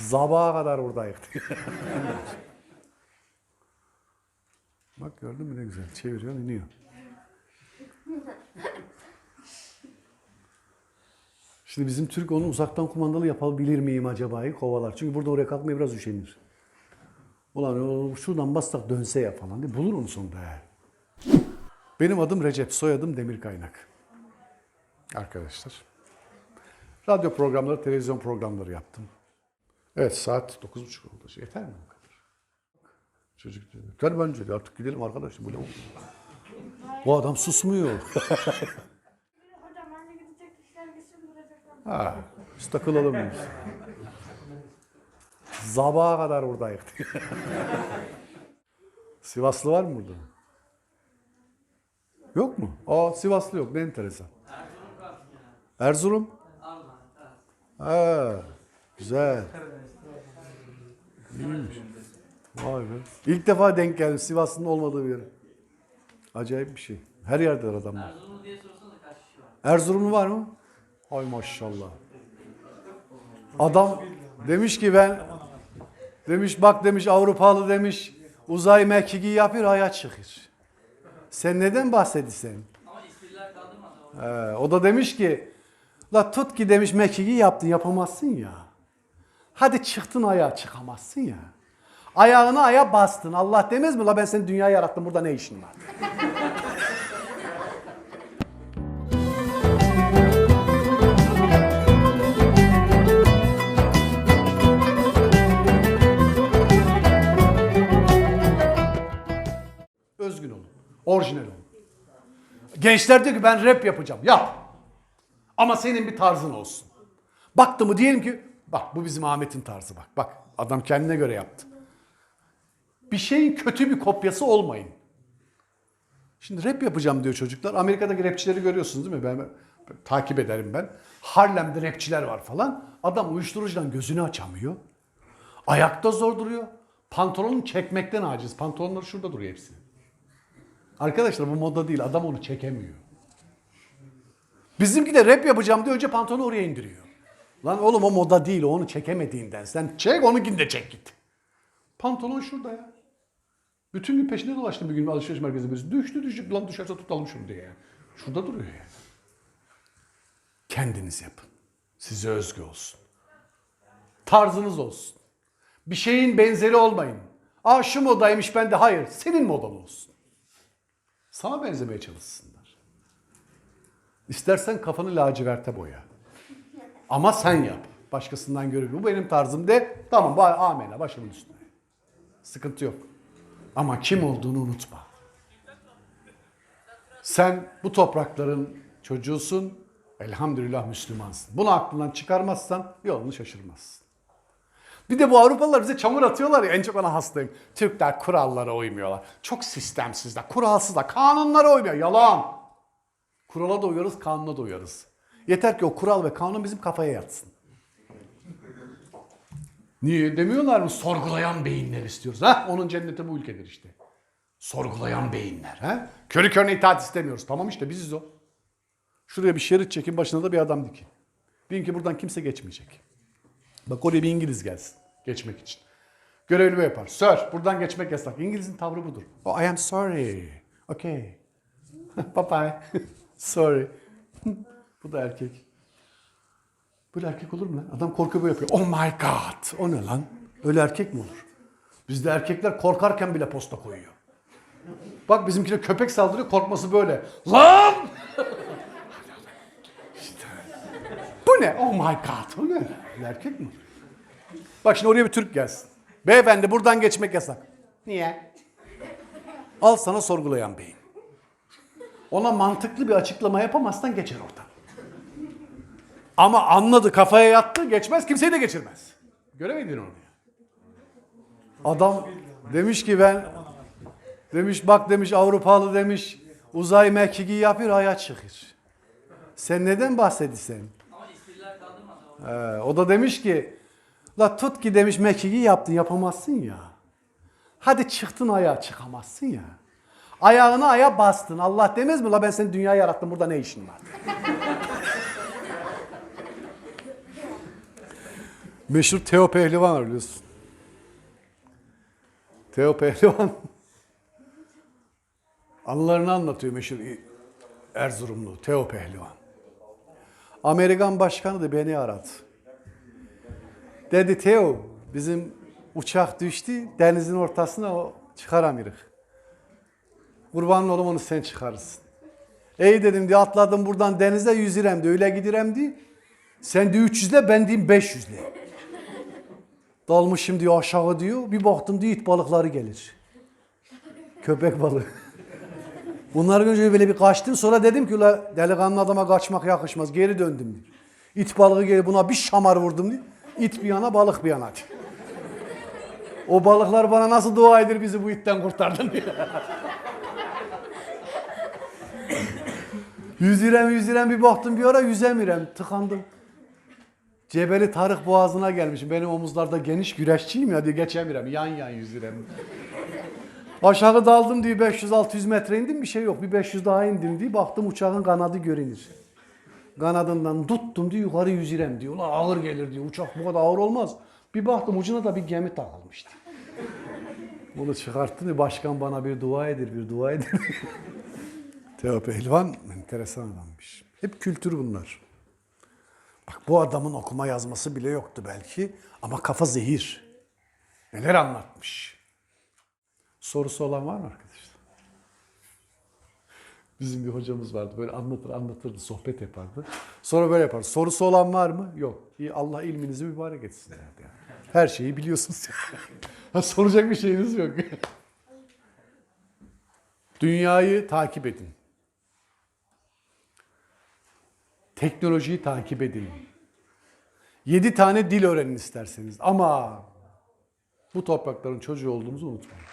Sabaha kadar buradayız. Bak gördün mü ne güzel. Çeviriyor, iniyor. Şimdi bizim Türk onu uzaktan kumandalı yapabilir miyim acaba? Kovalar. Çünkü burada oraya kalkmaya biraz üşenir. Ulan şuradan bassak dönse ya falan diye bulur onu sonunda. he. Benim adım Recep, soyadım Demir Kaynak. Arkadaşlar. Radyo programları, televizyon programları yaptım. Evet saat 9.30 oldu. Yeter mi bu kadar? Çocuk diyor. Yeter bence de artık gidelim ne oldu? Bu adam susmuyor. Hocam anne gidecek işler gitsin duracaklar. ha, biz takılalım biz. Sabaha kadar buradayız. Sivaslı var mı burada? Yok mu? Aa Sivaslı yok. Ne enteresan. Erzurum? Ha, güzel. İyiymiş. Vay be. İlk defa denk geldim Sivaslı'nın olmadığı bir yere. Acayip bir şey. Her yerde var adamlar. Erzurumlu diye sorsanız kaç kişi var? Erzurumlu var mı? Ay maşallah. Adam demiş ki ben demiş bak demiş Avrupalı demiş uzay mekiki yapıyor hayat çıkır. Sen neden bahsediyorsun? Ama espriler kaldırmadı. Ee, o da demiş ki la tut ki demiş mekiki yaptın yapamazsın ya. Hadi çıktın ayağa çıkamazsın ya. Ayağını aya bastın. Allah demez mi la ben seni dünya yarattım burada ne işin var? Özgün olun. Orijinal olun. Gençler diyor ki ben rap yapacağım. Yap. Ama senin bir tarzın olsun. Baktı mı diyelim ki bak bu bizim Ahmet'in tarzı bak. Bak adam kendine göre yaptı. Bir şeyin kötü bir kopyası olmayın. Şimdi rap yapacağım diyor çocuklar. Amerika'daki rapçileri görüyorsunuz değil mi? Ben, ben- takip ederim ben. Harlem'de rapçiler var falan. Adam uyuşturucudan gözünü açamıyor. Ayakta zor duruyor. Pantolonunu çekmekten aciz. Pantolonları şurada duruyor hepsi. Arkadaşlar bu moda değil. Adam onu çekemiyor. Bizimki de rap yapacağım diye önce pantolonu oraya indiriyor. Lan oğlum o moda değil. o Onu çekemediğinden. Sen çek onunkini de çek git. Pantolon şurada ya. Bütün gün peşinde dolaştım bir gün alışveriş merkezinde. Düştü düştü. Lan düşerse tutalım şunu diye. Şurada duruyor ya. Kendiniz yapın. Size özgü olsun. Tarzınız olsun. Bir şeyin benzeri olmayın. Aa şu modaymış ben de hayır. Senin modan olsun. Sana benzemeye çalışsınlar. İstersen kafanı laciverte boya. Ama sen yap. Başkasından görüp bu benim tarzım de tamam ba- amenna başımın üstüne. Sıkıntı yok. Ama kim olduğunu unutma. Sen bu toprakların çocuğusun. Elhamdülillah Müslümansın. Bunu aklından çıkarmazsan yolunu şaşırmazsın. Bir de bu Avrupalılar bize çamur atıyorlar ya en çok ona hastayım. Türkler kurallara uymuyorlar. Çok sistemsizler, kuralsızlar, kanunlara uymuyor. Yalan. Kurala da uyarız, kanuna da uyarız. Yeter ki o kural ve kanun bizim kafaya yatsın. Niye demiyorlar mı? Sorgulayan beyinler istiyoruz. Ha? Onun cenneti bu ülkedir işte. Sorgulayan beyinler. Ha? Körü körüne itaat istemiyoruz. Tamam işte biziz o. Şuraya bir şerit çekin, başına da bir adam dikin. Deyin ki buradan kimse geçmeyecek. Bak oraya bir İngiliz gelsin geçmek için. Görevli yapar. Sir, buradan geçmek yasak. İngiliz'in tavrı budur. Oh, I am sorry. Okay. bye bye. sorry. bu da erkek. Böyle erkek olur mu lan? Adam korkuyor böyle yapıyor. Oh my god. O ne lan? Öyle erkek mi olur? Bizde erkekler korkarken bile posta koyuyor. Bak bizimkine köpek saldırıyor korkması böyle. Lan! İşte. Bu ne? Oh my god. O ne? Erkek mi? Bak şimdi oraya bir Türk gelsin. Beyefendi buradan geçmek yasak. Niye? Al sana sorgulayan beyin. Ona mantıklı bir açıklama yapamazsan geçer oradan. Ama anladı kafaya yattı geçmez kimseyi de geçirmez. Göremeydin onu. Adam demiş ki ben demiş bak demiş Avrupalı demiş uzay mekiki yapıyor hayat çıkır. Sen neden bahsediyorsun? Ee, o da demiş ki la tut ki demiş mekiki yaptın yapamazsın ya. Hadi çıktın ayağa çıkamazsın ya. Ayağını aya bastın. Allah demez mi la ben seni dünya yarattım burada ne işin var? Meşhur Teo Pehlivan var biliyorsun. Teo Pehlivan anılarını anlatıyor meşhur Erzurumlu Teo Pehlivan. Amerikan başkanı da beni aradı. Dedi Teo bizim uçak düştü denizin ortasına o çıkaramıyoruz. Kurbanın oğlum onu sen çıkarırsın. Ey dedim diye atladım buradan denize yüzürem de öyle gidirem diye. Sen de 300'le ben diyeyim 500'le. Dalmışım diyor aşağı diyor. Bir baktım diyor it balıkları gelir. Köpek balığı. Bunları görünce böyle bir kaçtım. Sonra dedim ki ula delikanlı adama kaçmak yakışmaz. Geri döndüm diyor. İt balığı geldi buna bir şamar vurdum diyor. İt bir yana balık bir yana diyor. O balıklar bana nasıl dua edir bizi bu itten kurtardın diyor. yüzürem yüzürem bir baktım bir ara yüzemirem. Tıkandım. Cebeli Tarık Boğazı'na gelmişim. Benim omuzlarda geniş güreşçiyim ya diye geçemiyorum. Yan yan yüzürem. Aşağı daldım diye 500-600 metre indim bir şey yok. Bir 500 daha indim diye baktım uçağın kanadı görünür. Kanadından tuttum diye yukarı yüzürem diyor. Ulan ağır gelir diyor. Uçak bu kadar ağır olmaz. Bir baktım ucuna da bir gemi takılmıştı. Bunu çıkarttım diye başkan bana bir dua edir, bir dua edir. Teo Pehlivan enteresan adammış. Hep kültür bunlar. Bak bu adamın okuma yazması bile yoktu belki ama kafa zehir. Neler anlatmış. Sorusu olan var mı arkadaşlar? Bizim bir hocamız vardı böyle anlatır anlatırdı sohbet yapardı. Sonra böyle yapar. Sorusu olan var mı? Yok. İyi Allah ilminizi mübarek etsin derdi. yani. Her şeyi biliyorsunuz. ha, soracak bir şeyiniz yok. Dünyayı takip edin. Teknolojiyi takip edin. Yedi tane dil öğrenin isterseniz. Ama bu toprakların çocuğu olduğumuzu unutmayın.